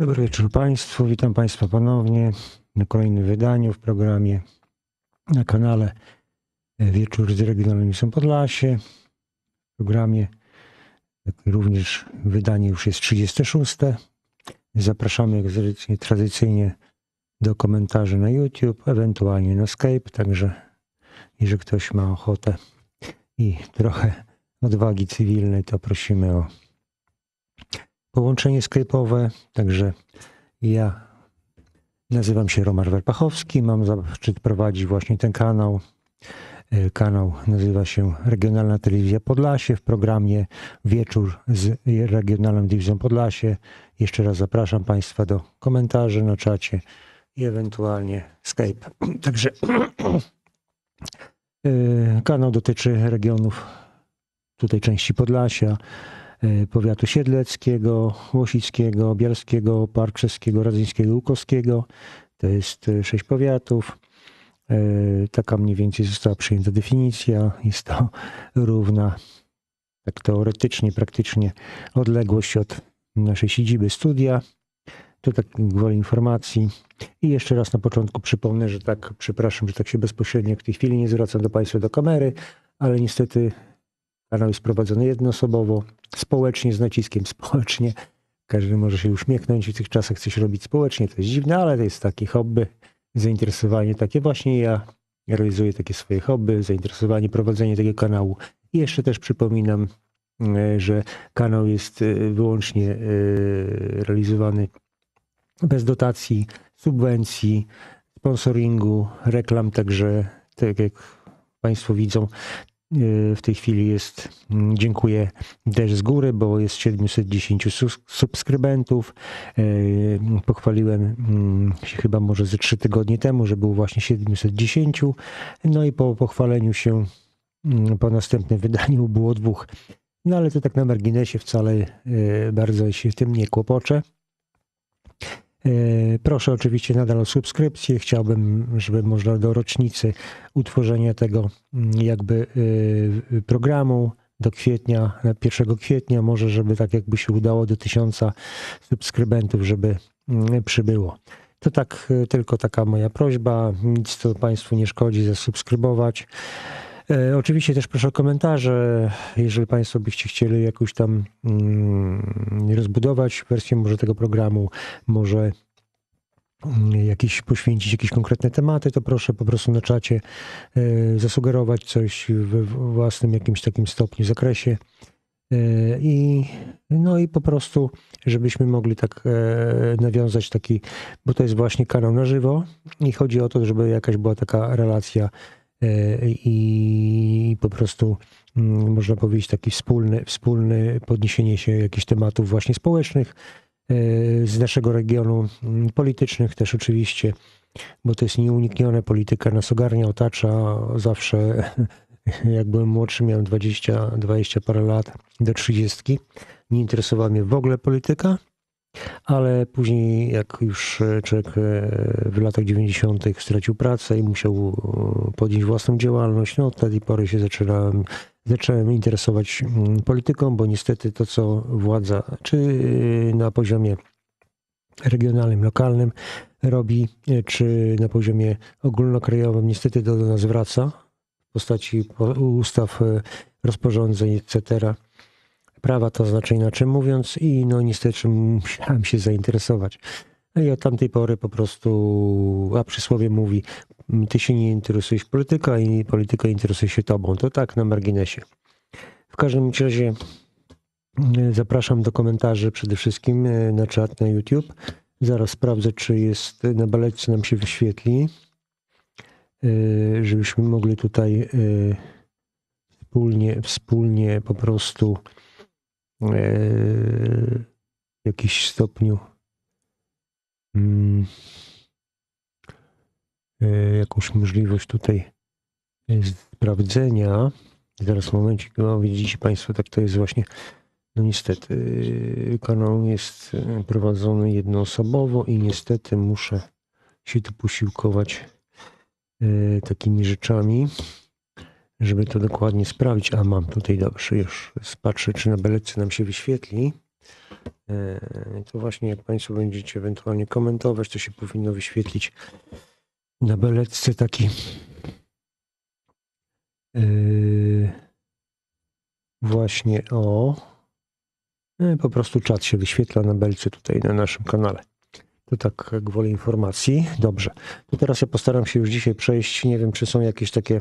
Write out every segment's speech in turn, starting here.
Dobry wieczór Państwu. Witam Państwa ponownie na kolejnym wydaniu w programie na kanale Wieczór z Regionalnym Misją Podlasie. W programie również wydanie już jest 36. Zapraszamy jak tradycyjnie- tradycyjnie do komentarzy na YouTube, ewentualnie na Skype. Także jeżeli ktoś ma ochotę i trochę odwagi cywilnej, to prosimy o połączenie sklepowe. Także ja nazywam się Romar Werpachowski. Mam zaszczyt prowadzić właśnie ten kanał. E, Kanał nazywa się Regionalna Telewizja Podlasie w programie Wieczór z Regionalną Dywizją Podlasie. Jeszcze raz zapraszam Państwa do komentarzy na czacie i ewentualnie Skype. Także e, kanał dotyczy regionów tutaj części Podlasia, powiatu siedleckiego, łosickiego, bialskiego, parkrzeskiego, radzyńskiego, łukowskiego. To jest e, sześć powiatów. E, Taka mniej więcej została przyjęta definicja. Jest to równa, tak teoretycznie, praktycznie odległość od naszej siedziby studia. To tak gwoli informacji. I jeszcze raz na początku przypomnę, że tak, przepraszam, że tak się bezpośrednio w tej chwili nie zwracam do Państwa do kamery, ale niestety Kanał jest prowadzony jednoosobowo, społecznie, z naciskiem społecznie. Każdy może się uśmiechnąć i w tych czasach coś robić społecznie. To jest dziwne, ale to jest takie hobby, zainteresowanie takie. Właśnie ja realizuję takie swoje hobby, zainteresowanie, prowadzenie tego kanału. I jeszcze też przypominam, e, że kanał jest e, wyłącznie e, realizowany bez dotacji, subwencji, sponsoringu, reklam. Także tak jak Państwo widzą, w tej chwili jest, mm, dziękuję też z góry, bo jest 710 sus- subskrybentów. Yy, Pochwaliłem mm, się chyba może ze trzy tygodnie temu, że było właśnie 710. No i po pochwaleniu się mm, po następnym wydaniu było dwóch. No ale to tak na marginesie wcale yy, bardzo się tym nie kłopoczę. Yy, Proszę oczywiście nadal o subskrypcję. Chciałbym, żeby można do rocznicy utworzenia tego mm, jakby yy, programu do kwietnia, na 1 kwietnia, może żeby tak jakby się udało do tysiąca subskrybentów, żeby mm, przybyło. To tak yy, tylko taka moja prośba. Nic to Państwu nie szkodzi zasubskrybować. E, Oczywiście też proszę o komentarze, jeżeli Państwo byście chcieli jakąś tam mm, rozbudować wersję może tego programu, może mm, jakieś poświęcić jakieś konkretne tematy, to proszę po prostu na czacie e, zasugerować coś we własnym jakimś takim stopniu, zakresie. E, I, no i po prostu, żebyśmy mogli tak nawiązać taki, bo to jest właśnie kanał na żywo i chodzi o to, żeby jakaś była taka relacja i po prostu mm, można powiedzieć taki wspólny, wspólny podniesienie się jakichś tematów właśnie społecznych e, z naszego regionu, mm, politycznych też oczywiście, bo to jest nieuniknione, polityka nas ogarnia, otacza. Zawsze jak byłem młodszy, miałem 20, 20 parę lat do 30. Nie interesowała mnie w ogóle polityka, ale później, jak już e, człowiek e, w latach 90. stracił pracę i musiał e, podjąć własną działalność, no od tej pory się zaczynałem, zacząłem interesować mm, polityką, bo niestety to, co władza, czy na poziomie regionalnym, lokalnym robi, czy na poziomie ogólnokrajowym, niestety to do nas wraca w postaci po- ustaw, rozporządzeń, etc. Prawa to znaczy inaczej mówiąc i no niestety musiałem się zainteresować. No i od tamtej pory po prostu, a przysłowie mówi, ty się nie interesujesz polityką i polityka interesuje się tobą. To tak na marginesie. W każdym razie e, zapraszam do komentarzy przede wszystkim e, na czat na YouTube. Zaraz sprawdzę, czy jest na baletce nam się wyświetli, e, żebyśmy mogli tutaj e, wspólnie, wspólnie po prostu w jakiś stopniu mm, e, jakąś możliwość tutaj sprawdzenia. Zaraz momencik, no widzicie Państwo, tak to jest właśnie. No niestety, e, kanał jest prowadzony jednoosobowo i niestety muszę się tu posiłkować takimi rzeczami, żeby to dokładnie sprawdzić. A mam tutaj dobrze, już patrzę, czy na beletce nam się wyświetli. E, To właśnie jak Państwo będziecie ewentualnie komentować, to się powinno wyświetlić na beletce taki e, właśnie o e, po prostu czat się wyświetla na belce tutaj na naszym kanale. To tak gwoli informacji. Dobrze. To teraz ja postaram się już dzisiaj przejść. Nie wiem, czy są jakieś takie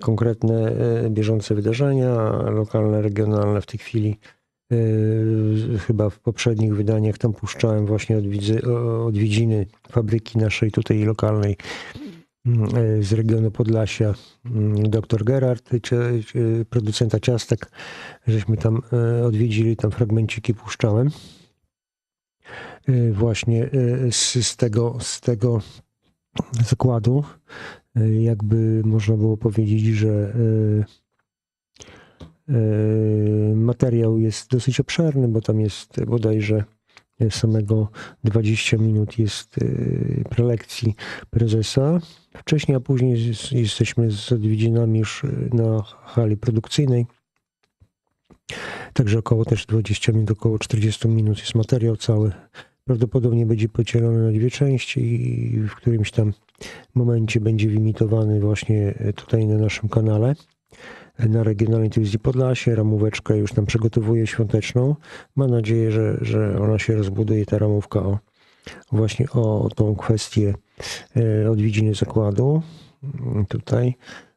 konkretne, e, bieżące wydarzenia, lokalne, regionalne w tej chwili. E, Chyba w poprzednich wydaniach tam puszczałem właśnie odwiedzy, odwiedziny fabryki naszej tutaj lokalnej mm, e, z regionu Podlasia, mm, dr Gerard, producenta ciastek, żeśmy tam e, odwiedzili, tam fragmenciki puszczałem. E, Właśnie e, z, z, tego, z tego zakładu, e, jakby można było powiedzieć, że e, e, materiał jest dosyć obszerny, bo tam jest bodajże samego 20 minut jest e, prelekcji prezesa. Wcześniej, a później jest- jesteśmy z odwiedzinami już na hali produkcyjnej. Także około też 20 minut, około 40 minut jest materiał cały. Prawdopodobnie będzie podzielony na dwie części i w którymś tam momencie będzie wyimitowany właśnie tutaj na naszym kanale na Regionalnej Telewizji Podlasie. Ramóweczkę już tam przygotowuję świąteczną. Mam nadzieję, że, że ona się rozbuduje, ta ramówka o, właśnie o tą kwestię e, odwiedziny zakładu. Mm, Tutaj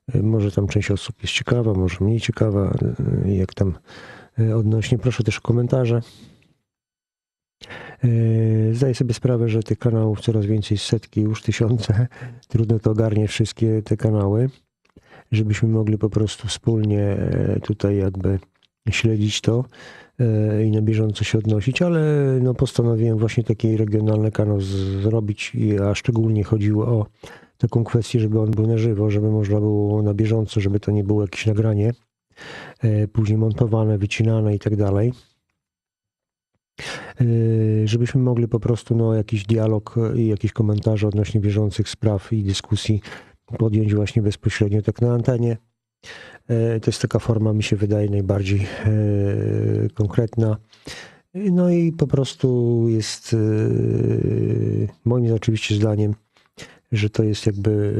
E, może tam część osób jest ciekawa, może mniej ciekawa, e, jak tam e, odnośnie. Proszę też o komentarze. E, Zdaję sobie sprawę, że tych kanałów coraz więcej, setki, już tysiące. Trudno to ogarniać wszystkie te kanały, żebyśmy mogli po prostu wspólnie e, tutaj jakby śledzić to e, i na bieżąco się odnosić, ale no postanowiłem właśnie taki regionalny kanał zrobić, a szczególnie chodziło o taką kwestię, żeby on był na żywo, żeby można było na bieżąco, żeby to nie było jakieś nagranie, e, później montowane, wycinane i tak dalej. E, Żebyśmy mogli po prostu no, jakiś dialog i jakieś komentarze odnośnie bieżących spraw i dyskusji podjąć właśnie bezpośrednio tak na antenie. E, To jest taka forma, mi się wydaje, najbardziej e, konkretna. No i po prostu jest moim oczywiście zdaniem, że to jest jakby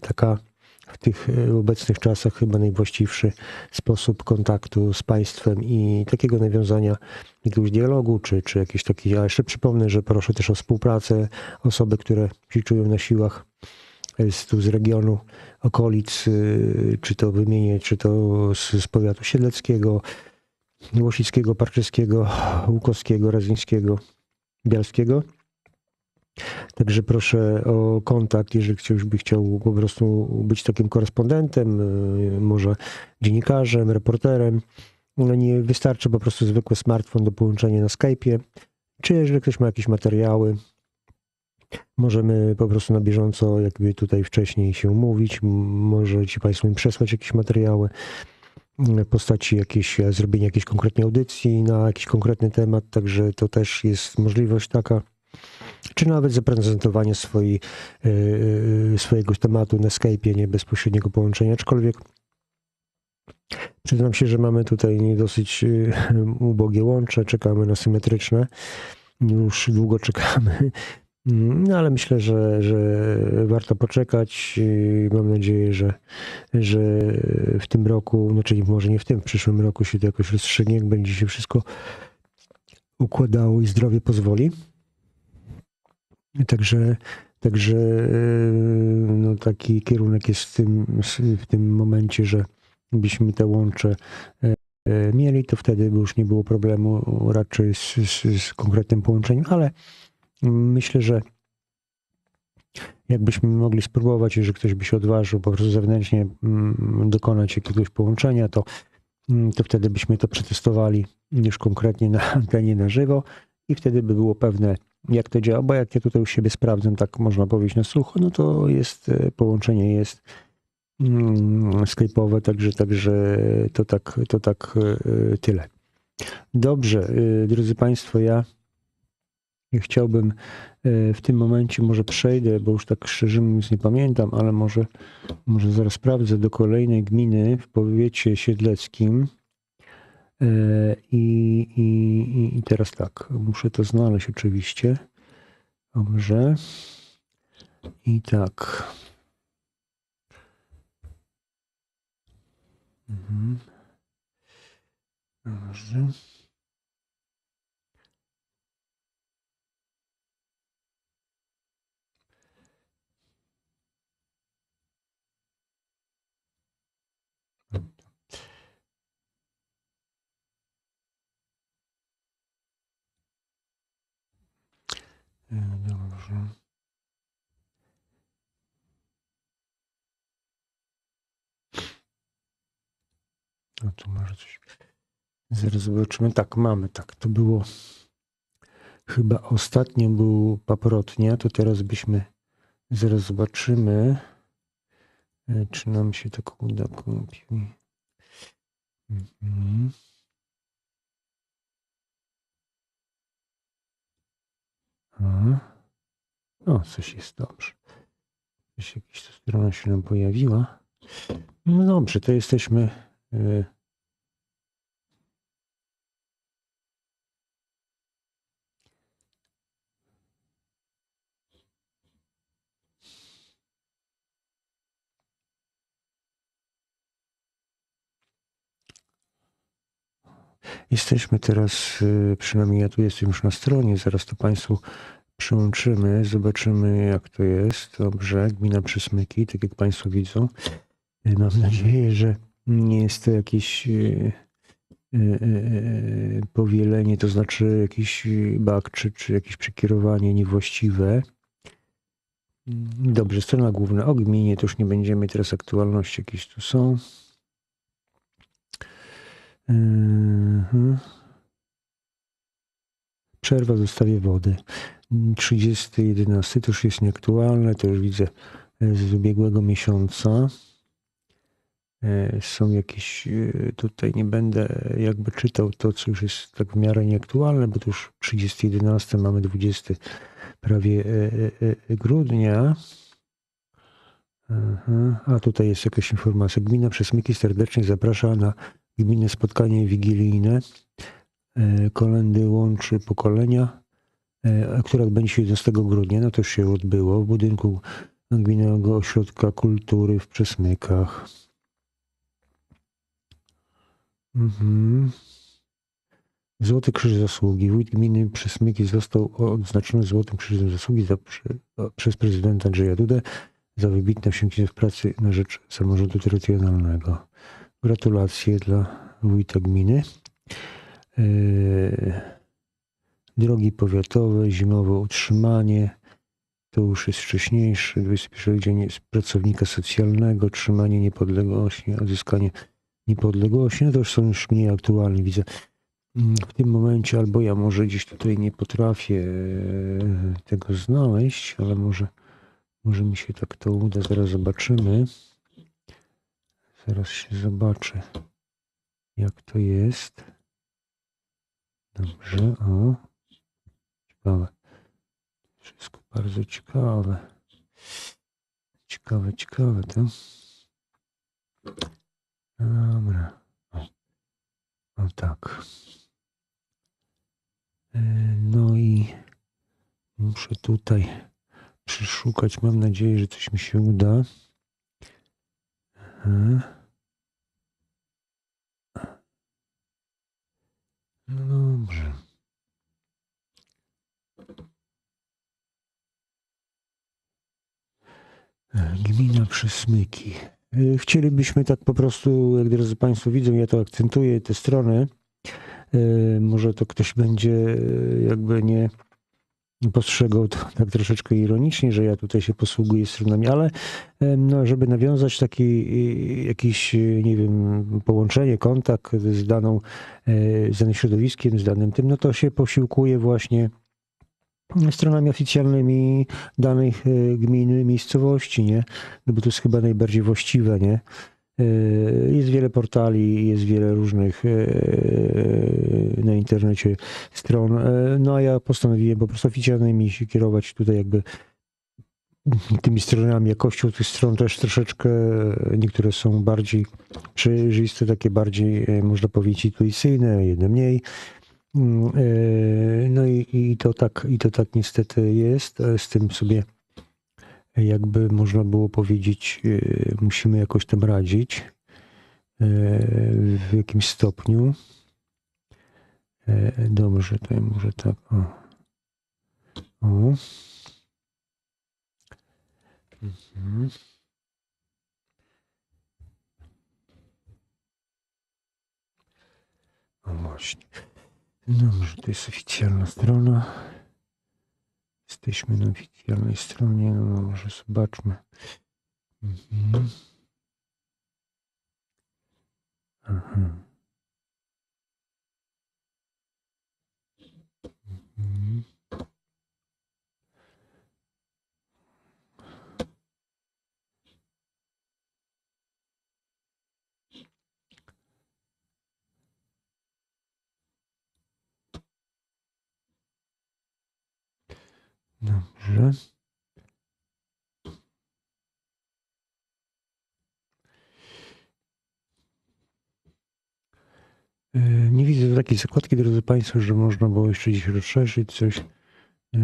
taka w tych e, obecnych czasach chyba najwłaściwszy sposób kontaktu z państwem i takiego nawiązania jakiegoś dialogu, czy, czy jakieś takie. A jeszcze przypomnę, że proszę też o współpracę osoby, które się czują na siłach e, z, tu z regionu, okolic, y, czy to wymienię, czy to z, z powiatu siedleckiego, Łosickiego, Parczyskiego, Łukowskiego, Razyńskiego, Bialskiego. Także proszę o kontakt, jeżeli ktoś by chciał po prostu być takim korespondentem, y, może dziennikarzem, reporterem. No nie wystarczy po prostu zwykły smartfon do połączenia na Skype'ie. Czy jeżeli ktoś ma jakieś materiały, możemy po prostu na bieżąco, jakby tutaj wcześniej się umówić. Możecie Państwo mi przesłać jakieś materiały w postaci jakieś, e, zrobienia jakiejś konkretnej audycji na jakiś konkretny temat, także to też jest możliwość taka. Czy nawet zaprezentowanie swojej, e, swojego tematu na Skype'ie, nie bezpośredniego połączenia, aczkolwiek przyznam się, że mamy tutaj dosyć e, ubogie łącze, czekamy na symetryczne. Już długo czekamy. No ale myślę, że, że warto poczekać. Mam nadzieję, że, że w tym roku, znaczy może nie w tym, w przyszłym roku się to jakoś rozstrzygnie, jak będzie się wszystko układało i zdrowie pozwoli. Także, także no, taki kierunek jest w tym, w tym momencie, że byśmy te łącze e, e, mieli, to wtedy by już nie było problemu raczej z, z, z konkretnym połączeniem, ale myślę, że jakbyśmy mogli spróbować, jeżeli ktoś by się odważył po prostu zewnętrznie mm, dokonać jakiegoś połączenia, to, mm, to wtedy byśmy to przetestowali już konkretnie na antenie na żywo i wtedy by było pewne, jak to działa, bo jak ja tutaj u siebie sprawdzę, tak można powiedzieć na sucho, no to jest e, połączenie jest mm, sklepowe, także, także to tak, to tak e, tyle. Dobrze, e, drodzy Państwo, ja chciałbym e, w tym momencie może przejdę, bo już tak szczerze mówiąc nie pamiętam, ale może, może zaraz sprawdzę do kolejnej gminy w powiecie siedleckim. I, i, I teraz tak, muszę to znaleźć oczywiście. Dobrze. I tak. Mhm. Dobrze. Dobrze. No tu może coś. Zaraz zobaczymy. Tak, mamy, tak. To było chyba ostatnio był paprotnia, to teraz byśmy zaraz zobaczymy, e, czy nam się tak uda kupić. Mhm. O, coś jest dobrze. Coś, jakaś strona się nam pojawiła. No dobrze, to jesteśmy. Yy, Jesteśmy teraz, y, przynajmniej ja tu jestem już na stronie, zaraz to Państwu przyłączymy, zobaczymy jak to jest. Dobrze, gmina Przysmyki, tak jak Państwo widzą. Y, mam nadzieję, że nie jest to jakieś y, powielenie, to znaczy jakiś bug czy, czy jakieś przekierowanie niewłaściwe. Dobrze, strona główna o gminie, to już nie będziemy, teraz aktualności jakieś tu są. Mhm. Przerwa w dostawie wody. 30.11 to już jest nieaktualne, to już widzę e, z ubiegłego miesiąca. E, są jakieś, e, tutaj nie będę jakby czytał to, co już jest tak w miarę nieaktualne, bo to już 30.11 mamy 20 prawie grudnia. Aha. A tutaj jest jakaś informacja. Gmina Przesmyki serdecznie zaprasza na gminne spotkanie wigilijne e, kolendy łączy pokolenia, które odbędzie się 11 grudnia. No to się odbyło w budynku Gminnego Ośrodka Kultury w Przesmykach. Mhm. Złoty Krzyż Zasługi. Wójt gminy Przesmyki został odznaczony Złotym Krzyżem Zasługi za, przez prezydenta Andrzeja Dudę za wybitne osiągnięcie w pracy na rzecz samorządu terytorialnego. Gratulacje dla wójta gminy. E, drogi powiatowe, zimowe utrzymanie. To już jest wcześniejszy, 21 dzień pracownika socjalnego, trzymanie niepodległości, odzyskanie niepodległości. No to już są już mniej aktualne, widzę. Mm, w tym momencie, albo ja może gdzieś tutaj nie potrafię e, tego znaleźć, ale może, może mi się tak to uda, zaraz zobaczymy. Zaraz się zobaczy, jak to jest. Dobrze, o. Ciekawe. Wszystko bardzo ciekawe. Ciekawe, ciekawe to. Dobra. O, o tak. E, no i muszę tutaj przeszukać. Mam nadzieję, że coś mi się uda. Aha. No dobrze. E, gmina Przesmyki. E, chcielibyśmy tak po prostu, jak drodzy Państwo widzą, ja to akcentuję, te strony. E, może to ktoś będzie jakby nie postrzegał tak troszeczkę ironicznie, że ja tutaj się posługuję stronami, ale no, żeby nawiązać taki jakiś, nie wiem, połączenie, kontakt z daną, e, z danym środowiskiem, z danym tym, no to się posiłkuje właśnie stronami oficjalnymi danych e, gminy, miejscowości, nie? No bo to jest chyba najbardziej właściwe, nie? E, jest wiele portali, jest wiele różnych e, na internecie stron. E, no a ja postanowiłem po prostu oficjalnymi się kierować tutaj jakby tymi stronami, jakością tych stron też troszeczkę, niektóre są bardziej przejrzyste, takie bardziej, można powiedzieć, intuicyjne, jedne mniej. Mm, no i, i, to tak, i to tak niestety jest. Z tym sobie jakby można było powiedzieć, musimy jakoś tam radzić w jakimś stopniu. Dobrze, to może tak. O. o. Mhm. No właśnie. Dobrze, to jest oficjalna strona. Jesteśmy na oficjalnej stronie. No może zobaczmy. Mhm. Aha. Mhm. Dobrze. E, nie widzę takiej zakładki, drodzy Państwo, że można było jeszcze dziś rozszerzyć coś. E,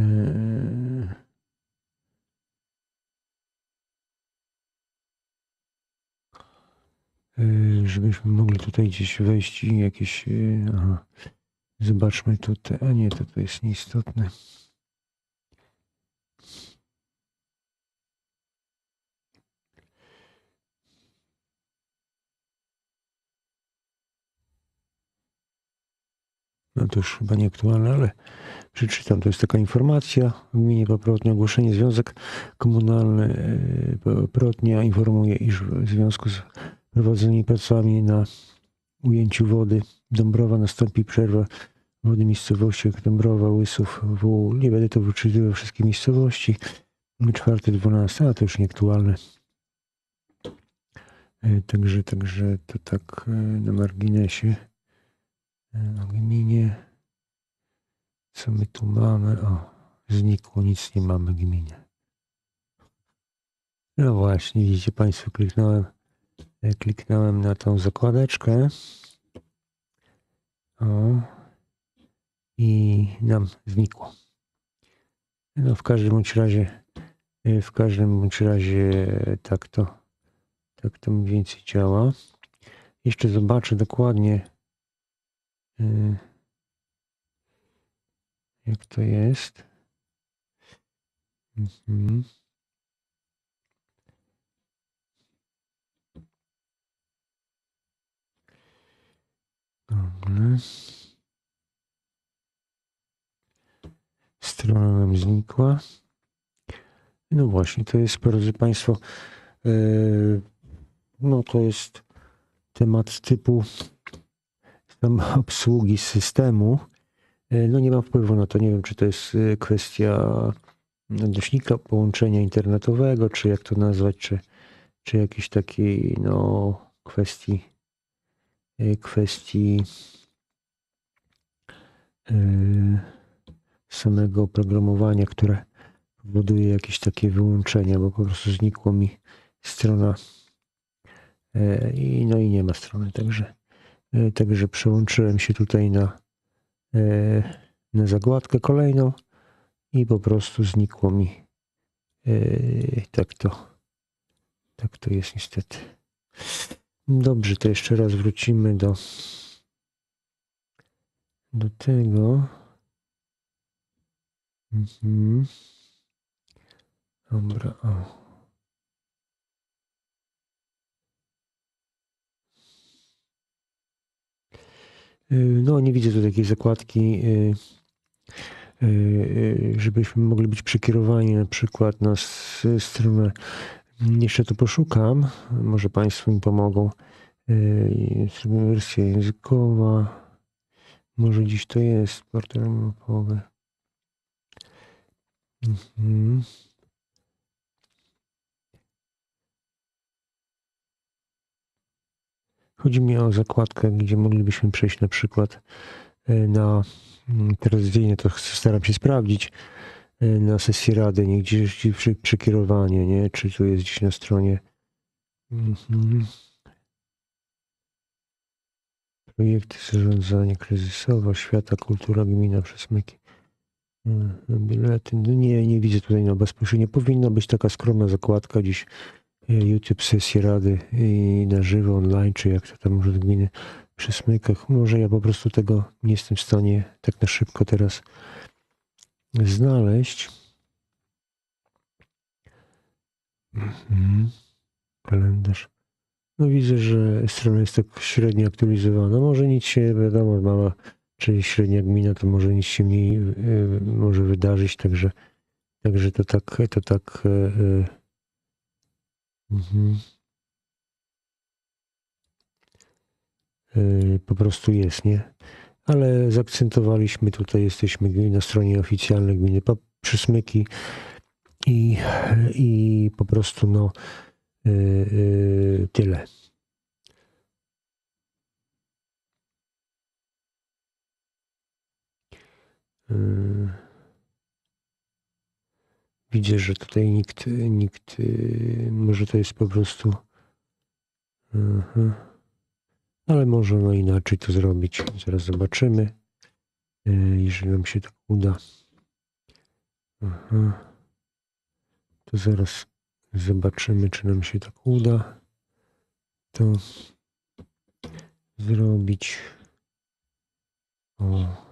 e, żebyśmy mogli tutaj gdzieś wejść i jakieś. Aha. Zobaczmy tutaj. A nie, to, to jest nieistotne. No to już chyba nieaktualne, ale przeczytam. To jest taka informacja w gminie Paprotnia. Ogłoszenie Związek Komunalny e, Paprotnia informuje, iż w związku z prowadzonymi pracami na ujęciu wody Dąbrowa nastąpi przerwa wody miejscowościach Dąbrowa, Łysów, Wół. Nie będę to wyczytywał wszystkie miejscowości. 4-12, a to już nieaktualne. E, także, także to tak e, na marginesie. Na gminie. Co my tu mamy? O, znikło, nic nie mamy gminie. No właśnie, widzicie Państwo, kliknąłem, e, kliknąłem na tą zakładeczkę. O, i nam znikło. No w każdym bądź razie, e, w każdym bądź razie tak to, tak to mniej więcej działa. Jeszcze zobaczę dokładnie, jak to jest? Mhm. Dobrze. Strona nam znikła. No właśnie, to jest, drodzy Państwo, y, no to jest temat typu obsługi systemu. E, no nie mam wpływu na to. Nie wiem, czy to jest e, kwestia nośnika połączenia internetowego, czy jak to nazwać, czy, czy jakiejś takiej no, kwestii e, kwestii samego oprogramowania, które powoduje jakieś takie wyłączenia, bo po prostu znikło mi strona i no i nie ma strony, także także przełączyłem się tutaj na, e, na zagładkę kolejną i po prostu znikło mi. E, tak to, tak to jest niestety. Dobrze, to jeszcze raz wrócimy do, do tego. Mhm. Dobra, o. no, nie widzę tu takiej zakładki, y, y, żebyśmy mogli być przekierowani na przykład na stronę. Jeszcze to poszukam, może Państwo mi pomogą. Wersja językowa. Może dziś to jest portal mapowy. Mhm. Chodzi mi o zakładkę, gdzie moglibyśmy przejść na przykład e, na mm, teraz dziennie to staram się sprawdzić, y, na sesji rady, nie gdzieś przekierowanie, nie? Czy tu jest gdzieś na stronie. Mhm. Projekty zarządzanie kryzysowe, świata, kultura, gmina, przesmyki. Mhm, Bilety. No nie, nie widzę tutaj no bezpośrednio. Powinna być taka skromna zakładka dziś y, YouTube sesji rady i na żywo online, czy jak to tam może gminy przy smykach. Może ja po prostu tego nie jestem w stanie tak na szybko teraz znaleźć. Mhm. Kalendarz. No widzę, że strona jest tak średnio aktualizowana. Może nic się, wiadomo, mała, czyli średnia gmina, to może nic się mniej y, może wydarzyć, także, także to tak, to tak. Y, y, mhm. Y, po prostu jest, nie? Ale zaakcentowaliśmy tutaj, jesteśmy na stronie oficjalnej gminy Przysmyki i, i po prostu no y, y, tyle. Widzę, że tutaj nikt, nikt, y, może to jest po prostu. Mhm. Ale można inaczej to zrobić. Zaraz zobaczymy, y, jeżeli nam się tak uda. Aha. To zaraz zobaczymy, czy nam się tak uda to zrobić. O.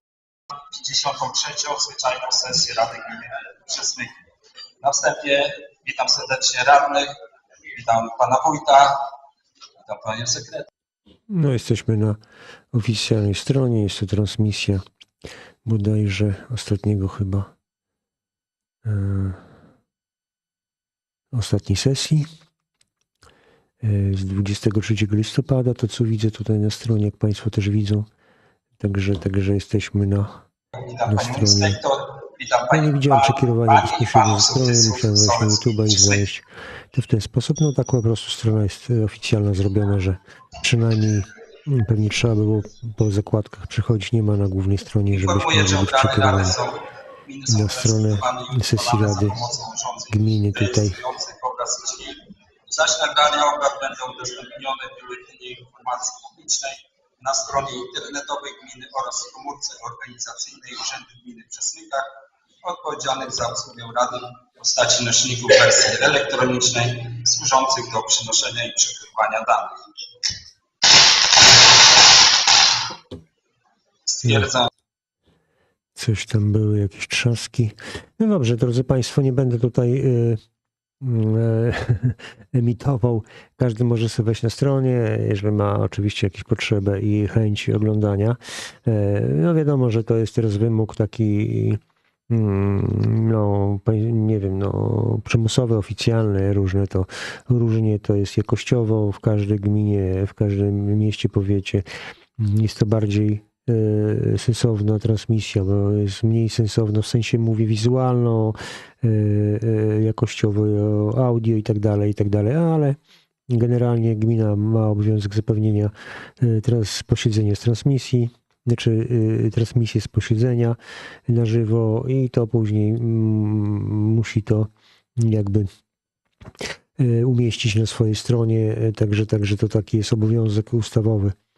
53. zwyczajną sesję Rady Gminy Przesmyki. Na wstępie witam serdecznie radnych, witam Pana Wójta, witam Panią Sekretarz. No, jesteśmy na oficjalnej stronie. Jest to transmisja bodajże ostatniego chyba e, ostatniej sesji e, z 23 listopada. To co widzę tutaj na stronie, jak Państwo też widzą. Także, także jesteśmy na. Witam Na Panią stronie. Inspektor, witam Ja nie widziałem przekierowania bezpośrednio ze strony, musiałem wejść na YouTube'a i znaleźć to w ten sposób. No tak po prostu strona jest e, oficjalna zrobiona, że przynajmniej pewnie trzeba było po zakładkach przechodzić. Nie ma na głównej stronie, żebyśmy mogli być przekierowani. na stronę sesji Rady gminy tutaj. Zaś nagrania obrad będą udostępnione w Biuletynie Informacji Publicznej na stronie internetowej gminy oraz w komórce organizacyjnej Urzędu Gminy w odpowiedzialnych za obsługę Rady w postaci nośników wersji elektronicznej służących do przynoszenia i przekazywania danych. Stwierdzam, Coś tam były, jakieś trzaski. No dobrze, drodzy Państwo, nie będę tutaj y, emitował. Każdy może sobie wejść na stronie, jeżeli ma oczywiście jakieś potrzebę i chęć oglądania. E, No wiadomo, że to jest teraz wymóg taki mm, no, nie wiem, no, przymusowe, oficjalne, różne to, różnie to jest jakościowo w każdej gminie, w każdym mieście, powiecie. Jest to bardziej sensowna transmisja, bo jest mniej sensowna w sensie mówię wizualno, e, e, jakościowo e, audio i tak dalej, i tak dalej, ale generalnie gmina ma obowiązek zapewnienia e, teraz posiedzenia z transmisji, znaczy e, transmisję z posiedzenia na żywo i to później mm, musi to jakby e, umieścić na swojej stronie, e, także, także to taki jest obowiązek ustawowy. e,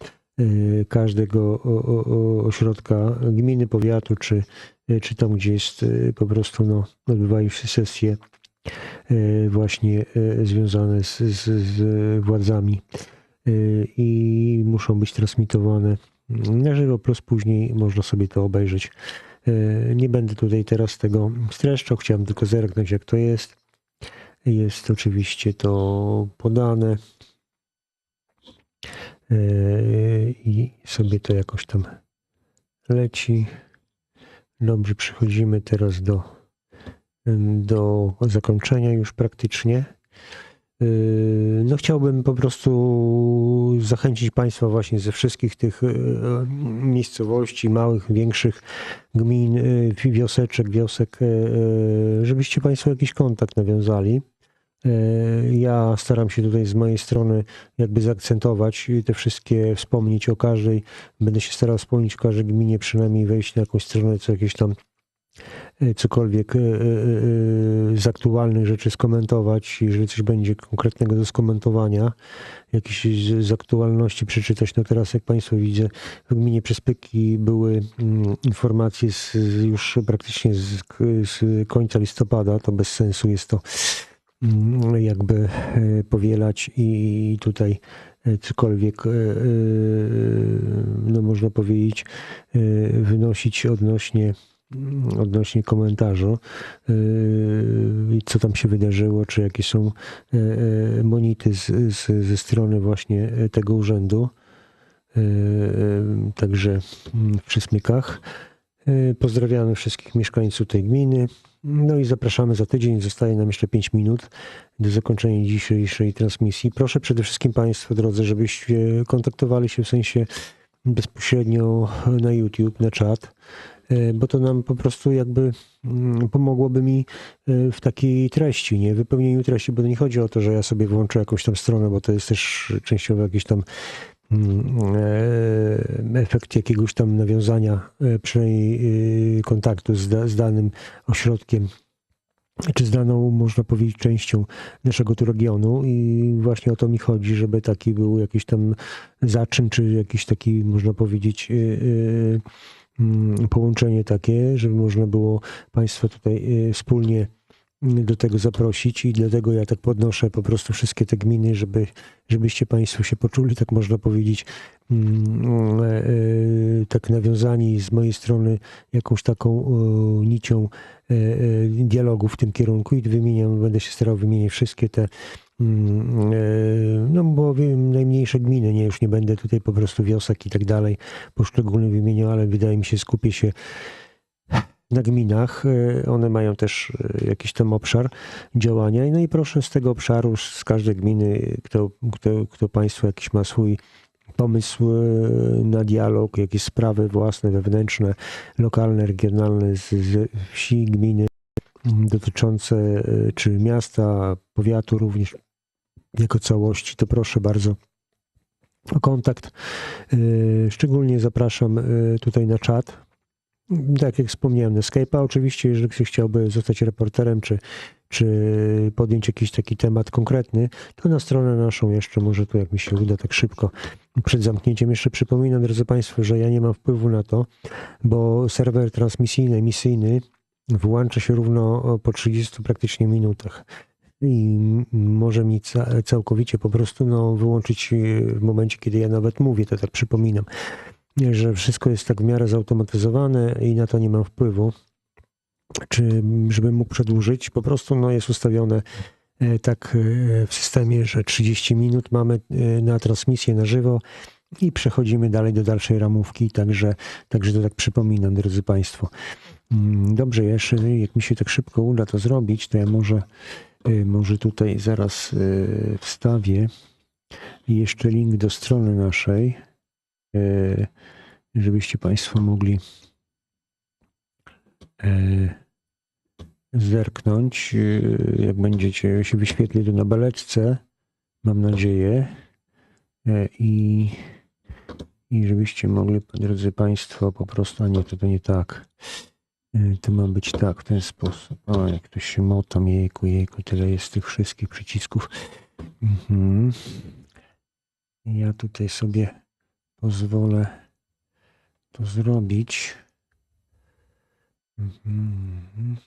każdego o- o- o- ośrodka gminy, powiatu, czy, e, czy tam, gdzie jest e, po prostu no, odbywają się sesje właśnie związane z, z, z władzami i muszą być transmitowane na żywo, plus później można sobie to obejrzeć. Nie będę tutaj teraz tego streszczał, chciałem tylko zerknąć, jak to jest. Jest oczywiście to podane. E, i sobie to jakoś tam leci. Dobrze, przechodzimy teraz do, do zakończenia już praktycznie. Yy, No chciałbym po prostu zachęcić Państwa właśnie ze wszystkich tych yy, miejscowości, małych, większych gmin, yy, wioseczek, wiosek, yy, żebyście Państwo jakiś kontakt nawiązali. Yy, Ja staram się tutaj z mojej strony jakby zaakcentować te wszystkie, wspomnieć o każdej. Będę się starał wspomnieć o każdej gminie, przynajmniej wejść na jakąś stronę, co jakieś tam e, cokolwiek e, e, e, z aktualnych rzeczy skomentować, jeżeli coś będzie konkretnego do skomentowania, jakieś z, aktualności przeczytać. No teraz, jak Państwo widzę, w gminie Przespyki były mm, informacje z, już praktycznie z, z końca listopada, to bez sensu jest to jakby e, powielać i tutaj e, cokolwiek, e, no można powiedzieć, wynosić odnośnie odnośnie komentarzu, yy, co tam się wydarzyło, czy jakie są monity z, z, ze strony właśnie tego urzędu. Także mm, w Przysmykach. Pozdrawiamy wszystkich mieszkańców tej gminy. No i zapraszamy za tydzień. Zostaje nam jeszcze 5 minut do zakończenia dzisiejszej transmisji. Proszę przede wszystkim Państwo, drodzy, żebyście kontaktowali się w sensie bezpośrednio na YouTube, na czat e, bo to nam po prostu jakby mm, pomogłoby mi e, w takiej treści, nie wypełnieniu treści, bo nie chodzi o to, że ja sobie włączę jakąś tam stronę, bo to jest też częściowo jakiś tam efekt jakiegoś tam nawiązania, e, przynajmniej e, kontaktu z, z danym ośrodkiem, czy z daną, można powiedzieć, częścią naszego tu regionu. I właśnie o to mi chodzi, żeby taki był jakiś tam zaczyn, czy jakiś taki, można powiedzieć, e, e, mm, połączenie takie, żeby można było Państwa tutaj e, wspólnie do tego zaprosić i dlatego ja tak podnoszę po prostu wszystkie te gminy, żeby, żebyście Państwo się poczuli, tak można powiedzieć, mm, e, e, tak nawiązani z mojej strony jakąś taką nicią e, dialogu w tym kierunku i wymieniam, będę się starał wymienić wszystkie te mm, no bo wiem, najmniejsze gminy, nie, już nie będę tutaj po prostu wiosek i tak dalej poszczególnych wymieniał, ale wydaje mi się skupię się na gminach. E, One mają też e, jakiś tam obszar działania. No i proszę z tego obszaru, z każdej gminy, kto, kto, kto Państwo jakiś ma swój pomysł e, na dialog, jakieś sprawy własne, wewnętrzne, lokalne, regionalne z, z wsi, gminy dotyczące czy miasta, powiatu również jako całości, to proszę bardzo o kontakt. Szczególnie zapraszam tutaj na czat. Tak jak wspomniałem, Skype'a oczywiście, jeżeli ktoś chciałby zostać reporterem, czy, czy podjąć jakiś taki temat konkretny, to na stronę naszą jeszcze może tu, jak mi się uda tak szybko przed zamknięciem. Jeszcze przypominam, drodzy Państwo, że ja nie mam wpływu na to, bo serwer transmisyjny, emisyjny włącza się równo po 30 praktycznie minutach i może mi ca- całkowicie po prostu no, wyłączyć w momencie, kiedy ja nawet mówię, to tak przypominam że wszystko jest tak w miarę zautomatyzowane i na to nie mam wpływu. Czy żebym mógł przedłużyć? Po prostu no, jest ustawione e, tak e, w systemie, że 30 minut mamy e, na transmisję na żywo i przechodzimy dalej do dalszej ramówki, także, także to tak przypominam, drodzy Państwo. Mm, Dobrze, jeszcze jak mi się tak szybko uda to zrobić, to ja może, może tutaj zaraz wstawię jeszcze link do strony naszej żebyście Państwo mogli e, zerknąć, e, jak będziecie się wyświetli to na beleczce, mam nadzieję, E, i, i żebyście mogli, drodzy Państwo, po prostu, a nie, to, to nie tak. E, To ma być tak, w ten sposób. O, jak to się motam, jejku, jejku, tyle jest tych wszystkich przycisków. Mhm. Ja tutaj sobie pozwolę to zrobić. Mhm.